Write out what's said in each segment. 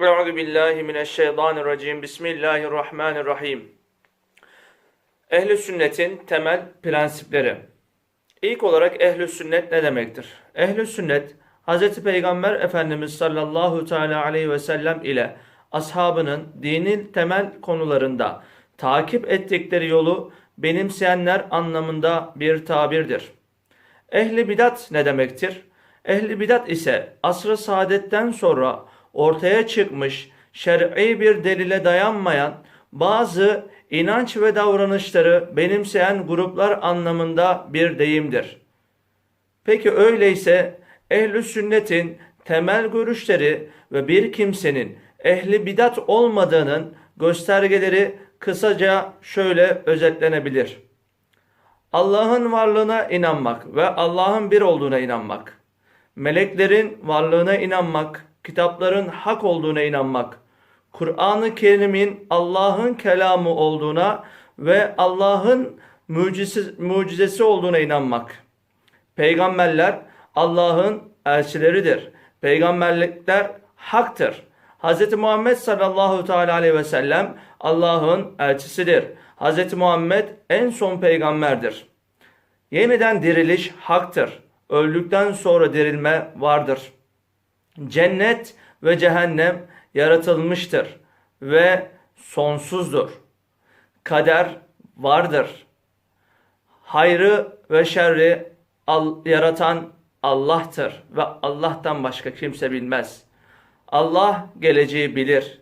Euzu billahi mineşşeytanirracim. Bismillahirrahmanirrahim. Ehli sünnetin temel prensipleri. İlk olarak ehli sünnet ne demektir? Ehli sünnet Hz. Peygamber Efendimiz sallallahu teala aleyhi ve sellem ile ashabının dinin temel konularında takip ettikleri yolu benimseyenler anlamında bir tabirdir. Ehli bidat ne demektir? Ehli bidat ise asr-ı saadetten sonra ortaya çıkmış şer'i bir delile dayanmayan bazı inanç ve davranışları benimseyen gruplar anlamında bir deyimdir. Peki öyleyse ehli sünnetin temel görüşleri ve bir kimsenin ehli bidat olmadığının göstergeleri kısaca şöyle özetlenebilir. Allah'ın varlığına inanmak ve Allah'ın bir olduğuna inanmak. Meleklerin varlığına inanmak, kitapların hak olduğuna inanmak. Kur'an-ı Kerim'in Allah'ın kelamı olduğuna ve Allah'ın mucizesi, mucizesi olduğuna inanmak. Peygamberler Allah'ın elçileridir. Peygamberlikler haktır. Hz. Muhammed sallallahu teala aleyhi ve sellem Allah'ın elçisidir. Hz. Muhammed en son peygamberdir. Yeniden diriliş haktır. Öldükten sonra dirilme vardır. Cennet ve cehennem yaratılmıştır ve sonsuzdur. Kader vardır. Hayrı ve şerri yaratan Allah'tır ve Allah'tan başka kimse bilmez. Allah geleceği bilir.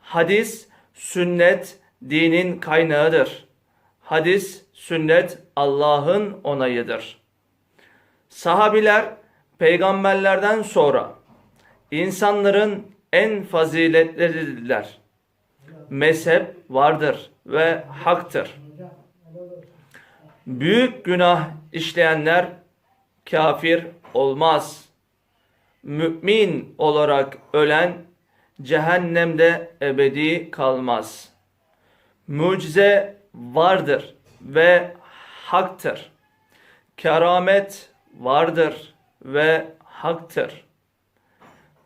Hadis, sünnet dinin kaynağıdır. Hadis, sünnet Allah'ın onayıdır. Sahabiler peygamberlerden sonra insanların en faziletleridirler. Mezhep vardır ve haktır. Büyük günah işleyenler kafir olmaz. Mümin olarak ölen cehennemde ebedi kalmaz. Mucize vardır ve haktır. Keramet vardır ve haktır.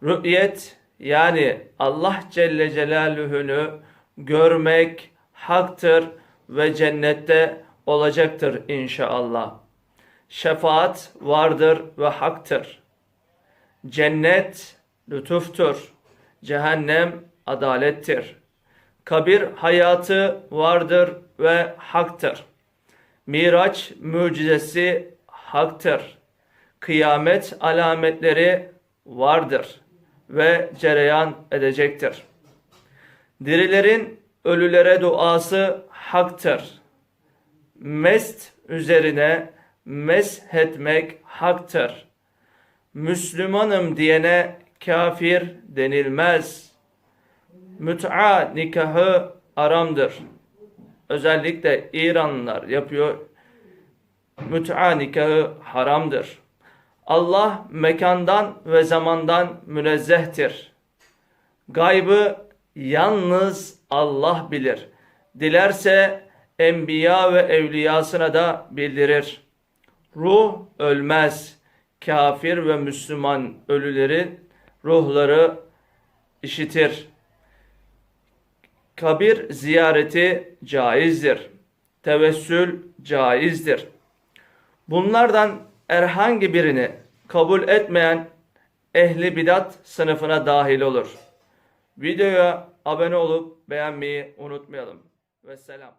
Rü'yet yani Allah Celle Celaluhu'nu görmek haktır ve cennette olacaktır inşallah. Şefaat vardır ve haktır. Cennet lütuftur. Cehennem adalettir. Kabir hayatı vardır ve haktır. Miraç mucizesi haktır. Kıyamet alametleri vardır ve cereyan edecektir. Dirilerin ölülere duası haktır. Mest üzerine meshetmek haktır. Müslümanım diyene kafir denilmez. Müt'a nikahı aramdır. Özellikle İranlılar yapıyor. Müt'a nikahı haramdır. Allah mekandan ve zamandan münezzehtir. Gaybı yalnız Allah bilir. Dilerse enbiya ve evliyasına da bildirir. Ruh ölmez. Kafir ve Müslüman ölülerin ruhları işitir. Kabir ziyareti caizdir. Tevessül caizdir. Bunlardan herhangi birini kabul etmeyen ehli bidat sınıfına dahil olur. Videoya abone olup beğenmeyi unutmayalım. Vesselam.